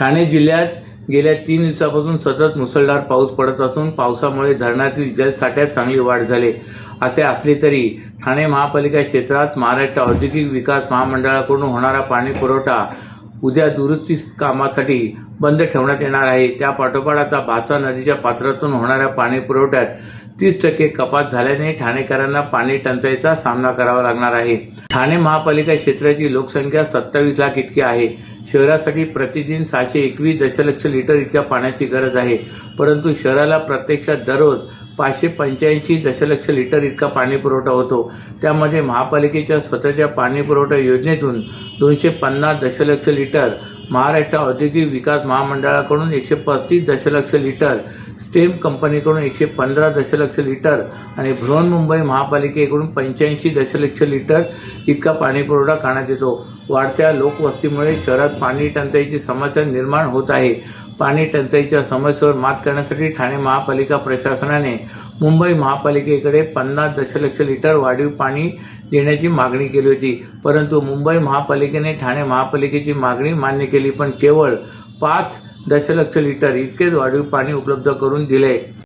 ठाणे जिल्ह्यात गेल्या तीन दिवसापासून सतत मुसळधार पाऊस पडत असून पावसामुळे धरणातील जलसाठ्यात चांगली वाढ झाली. असे असले तरी ठाणे महापालिका क्षेत्रात महाराष्ट्र औद्योगिक विकास महामंडळाकडून होणारा पाणी पुरवठा उद्या दुरुस्ती कामासाठी बंद ठेवण्यात येणार आहे. त्या पाठोपाठ आता भासा नदीच्या पात्रातून होणाऱ्या पाणी पुरवठ्यात तीस टक्के कपात झाल्याने ठाणेकरांना पाणी टंचाईचा सामना करावा लागणार आहे. ठाणे महापालिका क्षेत्राची लोकसंख्या सत्तावीस लाख इतकी आहे. शहरासाठी प्रतिदिन सहाशे एकवीस दशलक्ष लिटर इतक्या पाण्याची गरज आहे. परंतु शहराला प्रत्यक्षात दररोज पाचशे पंच्याऐंशी दशलक्ष लिटर इतका पाणी पुरवठा होतो. त्यामध्ये महापालिकेच्या स्वतःच्या पाणी पुरवठा योजनेतून दोनशे पन्नास दशलक्ष लिटर महाराष्ट्र औद्योगिक विकास महामंडळाकडून एकशे पस्तीस दशलक्ष लिटर स्टेम कंपनीकडून एकशे पंधरा दशलक्ष लिटर आणि बृहन्मुंबई महापालिकेकडून पंच्याऐंशी दशलक्ष लिटर इतका पाणीपुरवठा करण्यात येतो. वाढत्या लोकवस्तीमुळे शहरात पाणी टंचाईची समस्या निर्माण होत आहे. पाणी टंचाईच्या समस्येवर मात करण्यासाठी ठाणे महापालिका प्रशासनाने मुंबई महापालिकेकडे पन्नास दशलक्ष लिटर वाढीव पाणी देण्याची मागणी केली होती. परंतु मुंबई महापालिकेने ठाणे महापालिकेची मागणी मान्य केली पण केवळ पाच दशलक्ष लिटर इतकेच वाढीव पाणी उपलब्ध करून दिले.